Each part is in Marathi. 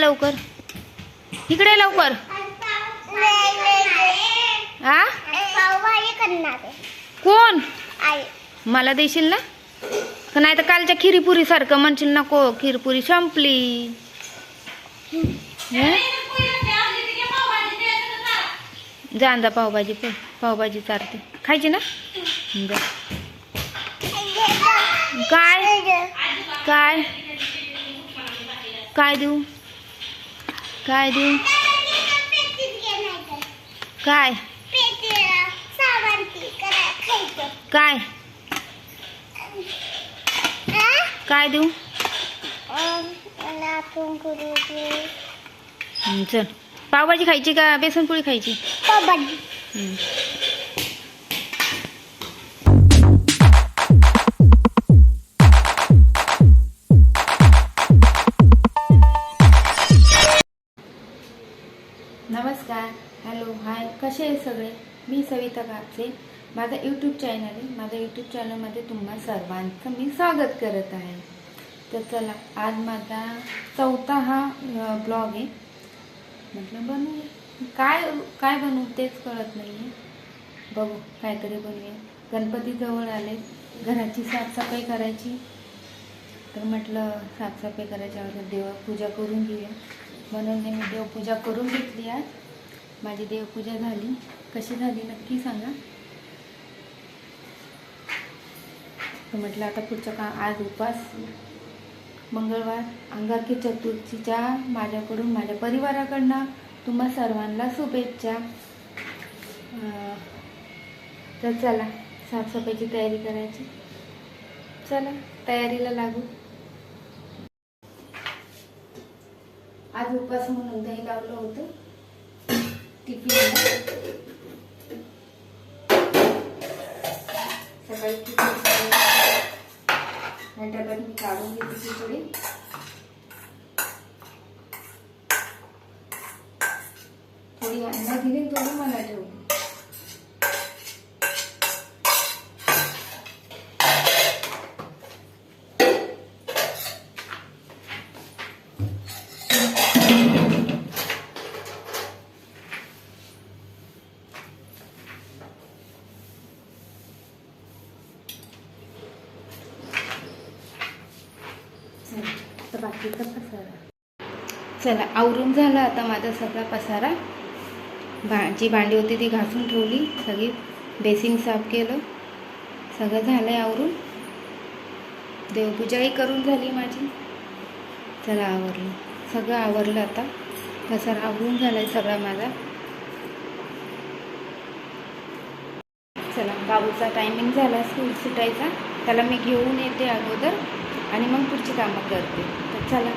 लवकर. इकडे लवकर. आ? कोण? मला देशील ना? नाही तर कालच्या खिरीपुरी सारखं म्हणशील नको. खिरपुरी संपली. जा पावभाजी पण पावभाजी चारते. खायची ना? काय? काय? काय देऊ? काय देऊ काय? काय? काय देऊ? चल. पावभाजी खायची का? बेसन पोळी खायची नमस्कार. हॅलो हाय कसे आहे सगळे? मी सविता कापसे. माझा यूट्यूब चॅनल आहे माझ्या यूट्यूब चॅनलमध्ये तुम्हा सर्वांचं मी स्वागत करत आहे. तर चला आज माझा चौथा हा ब्लॉग आहे. म्हटलं बनवू काय काय बनवू तेच कळत नाही आहे बघू काहीतरी बनवूया. गणपती जवळ आले. घराची साफसफाई करायची. तर म्हटलं साफसफाई करायच्या अगोदर देवपूजा करून घेऊया. म्हणून मी देवपूजा करून घेतली आज. माझी देवपूजा झाली. कशी झाली नक्की सांगा. म्हटलं आता पुढचं का आज उपास. मंगळवार अंगारकी चतुर्थीच्या माझ्याकडून माझ्या परिवाराकडनं तुम्हा सर्वांना शुभेच्छा. तर चला साफसफाईची तयारी करायची. चला तयारीला लागू. आज उपास म्हणून दही लावलं होतं. टिफिन सकाळी टिफिन मी काढून घेते खिचडी थोडी अंडा दिली थोडी मला ठेवली. बाकीचा पसारा. चला आवरून झाला आता माझा सगळा पसारा. भा जी भांडी होती ती घासून ठेवली सगळी बेसिंग साफ केलं. सगळं झालं आहे आवरून. देवपूजाही करून झाली माझी. चला आवरलं. सगळं आवरलं आता. पसारा आवरून झाला आहे सगळा माझा. चला बाबूचा टायमिंग झाला स्कूल सुटायचा. त्याला मी घेऊन येते अगोदर. आणि मग पुढची कामं करते. तर चला.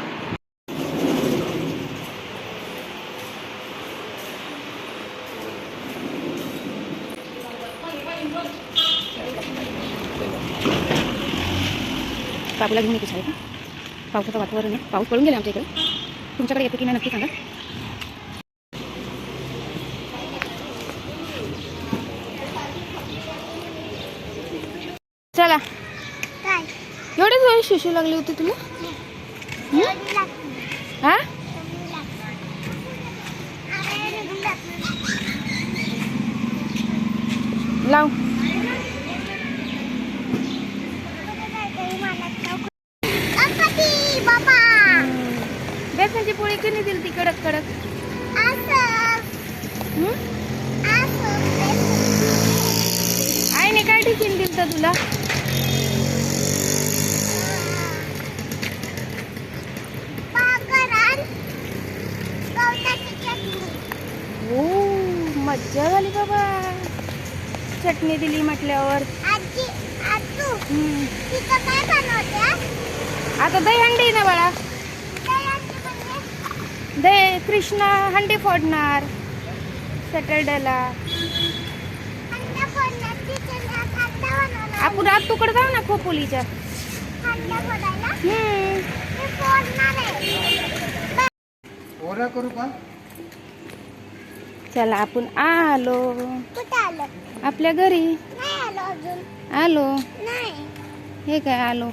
बाबूला घेऊन येते शाळेत पावसाचं वातावरण आहे. पाऊस पडून गेला आमच्या इकडे. तुमच्याकडे येतो की नाही नक्की सांगा. चला. एवढेच वेळ शिशू लागली होती तुला हा? लाव. बाबा. बेसनची पोळी किती दिली ती? कडक कडक? आईने काय टिफिन दिलं तुला हो मज्जा झाली बाबा चटणी दिली म्हटल्यावर. आजी आजू हं. तिथं काय बनवते? आता दही हंडी ना बाळा. म्हणजे? दही कृष्णा हंडी फोडणार. सॅटरडेला. आपण आज तुकडे जाऊ ना खोपोलीच्या. हम्म. मी फोडणार आहे. ओरा करू का? चला आपण आलो. कुठं आलं? आपल्या घरी. आलो हे काय आलो?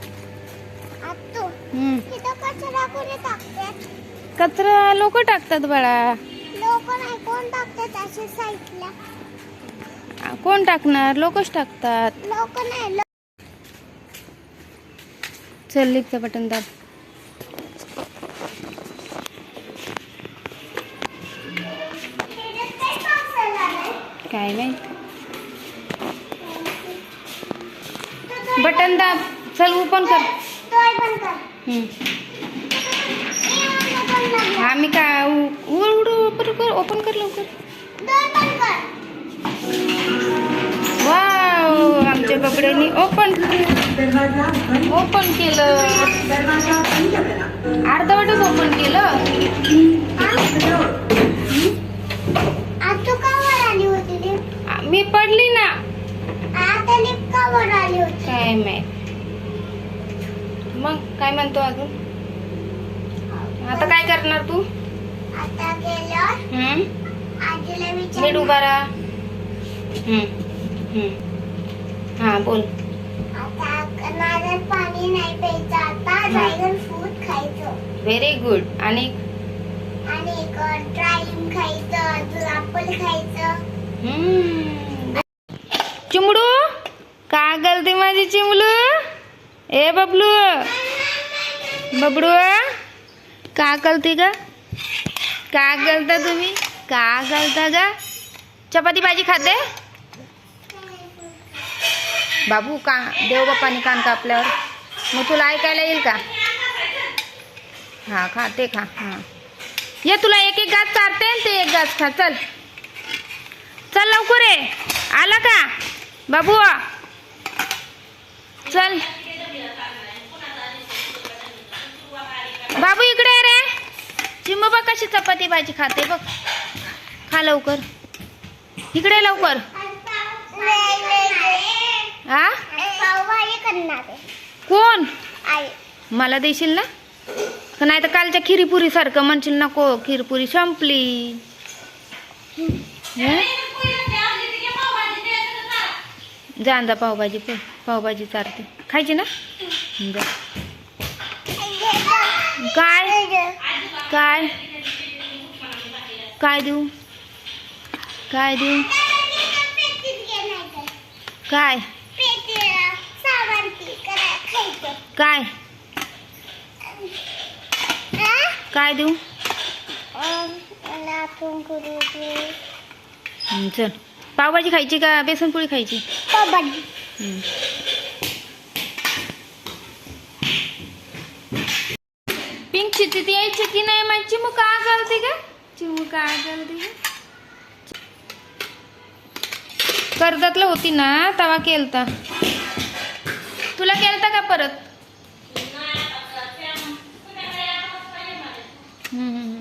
कचरा लोक टाकतात बाळा. लोक नाही कोण टाकणार? लोकच टाकतात. लोक नाही लोक चल लिफ्टचं बटन दाब. चल ओपन कर. हा मी काय उड ओपन कर ओपन कर लवकर. वाव आमच्या कपड्यांनी ओपन ओपन केलं. अर्धवटच ओपन केलं. मी पडली ना. आता काय माहीत. मग काय म्हणतो अजून? आता काय करणार तू? नीट उभा राहा. हा बोल. आता नारळ पाणी नाही प्यायचं. आता ड्रॅगन फ्रूट खायचं. व्हेरी गुड आणि? आणि ड्राईम खायचं. खायचं. ए, बबलू। बबडू का गलती का का गलता तुम्ही? का गलता का चपाती भाजी खाते बाबू, का? देव बाप्पाने कान कापल्यावर. मग तुला येईल का? हा, खा, ते खा, हा. ये, तुला एक एक घास चारते एक घास खा. चल. चल लवकर आला का? बाबू. चल. चिमू बघ कशी चपाती भाजी खाते बघ. खा लवकर. इकडे लवकर. हा कोण? मला देशील ना? का नाही तर कालच्या खिरीपुरी सारखं म्हणशील नको खिरपुरी संपली. जा जा पावभाजी पावभाजी चारते. खायची ना? जा. काय? काय? काय देऊ? काय देऊ? काय? काय? काय देऊ? हं, चल. पावभाजी खायची का? बेसन पोळी खायची हं. చికెన్ ఏమైనా చిముక ఆగలదిగా చిముక ఆగలదిగా कर्जतला होती ना तवा केलता. तुला केलता का परत? हम्म.